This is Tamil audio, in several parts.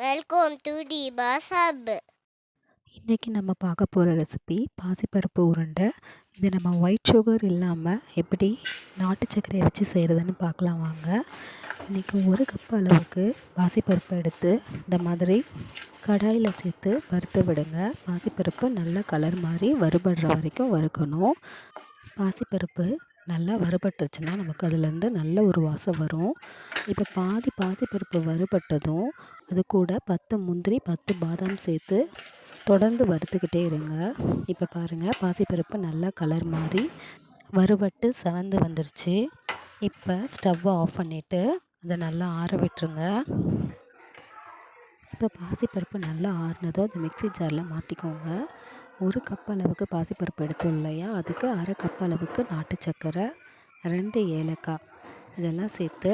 வெல்கம் டு டி ஹப் இன்றைக்கி நம்ம பார்க்க போகிற ரெசிபி பாசிப்பருப்பு உருண்டை. இது நம்ம ஒயிட் சுகர் இல்லாமல் எப்படி நாட்டு சர்க்கரையை வச்சு செய்கிறதுன்னு பார்க்கலாம் வாங்க. இன்றைக்கி ஒரு கப் அளவுக்கு பாசிப்பருப்பு எடுத்து இந்த மாதிரி கடாயில் சேர்த்து வறுத்து விடுங்க. பாசிப்பருப்பு நல்ல கலர் மாதிரி வறுபடுற வரைக்கும் வறுக்கணும். பாசிப்பருப்பு நல்லா வறுபட்டுருச்சுன்னா நமக்கு அதுலேருந்து நல்ல ஒரு வாசம் வரும். இப்போ பாதி பாசிப்பருப்பு வறுபட்டதும் அது கூட பத்து முந்திரி பத்து பாதாம் சேர்த்து தொடர்ந்து வறுத்துக்கிட்டே இருங்க. இப்போ பாருங்கள் பாசிப்பருப்பு நல்லா கலர் மாறி வறுபட்டு செவந்து வந்துருச்சு. இப்போ ஸ்டவ்வை ஆஃப் பண்ணிவிட்டு அதை நல்லா ஆற விட்டுருங்க. இப்போ பாசிப்பருப்பு நல்லா ஆறுனதும் அதை மிக்ஸி ஜாரில் மாற்றிக்கோங்க ஒரு கப் அளவுக்கு பாசிப்பருப்பு எடுத்தோம் இல்லையா? அதுக்கு அரை கப் அளவுக்கு நாட்டு சர்க்கரை ரெண்டு ஏலக்காய். இதெல்லாம் சேர்த்து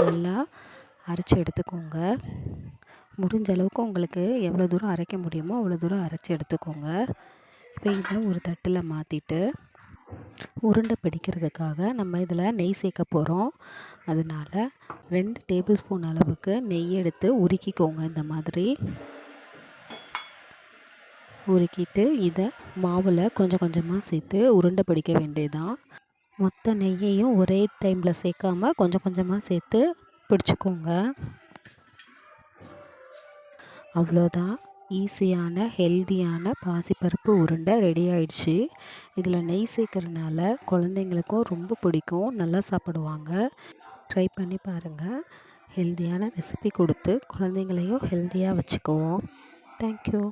நல்லா அரைச்சி எடுத்துக்கோங்க. முடிஞ்ச அளவுக்கு உங்களுக்கு எவ்வளோ தூரம் அரைக்க முடியுமோ அவ்வளோ தூரம் அரைச்சி எடுத்துக்கோங்க. இப்போ இதை ஒரு தட்டில் மாற்றிட்டு உருண்டை பிடிக்கிறதுக்காக நம்ம இதில் நெய் சேர்க்க போகிறோம். அதனால் ரெண்டு டேபிள் ஸ்பூன் அளவுக்கு நெய் எடுத்து உருக்கிக்கோங்க இந்த மாதிரி. உருக்கிட்டு இதை மாவில் கொஞ்சம் கொஞ்சமாக சேர்த்து உருண்டை பிடிக்க வேண்டியதான் மொத்த நெய்யையும் ஒரே டைமில் சேர்க்காமல் கொஞ்சம் கொஞ்சமாக சேர்த்து பிடிச்சிக்கோங்க. அவ்வளோதான். ஈஸியான ஹெல்தியான பாசிப்பருப்பு உருண்டை ரெடி ஆயிடுச்சு. இதில் நெய் சேர்க்கறனால குழந்தைங்களுக்கும் ரொம்ப பிடிக்கும். நல்லா சாப்பிடுவாங்க. ட்ரை பண்ணி பாருங்கள் ஹெல்தியான ரெசிபி கொடுத்து குழந்தைங்களையும் ஹெல்த்தியாக வச்சுக்குவோம். தேங்க்யூ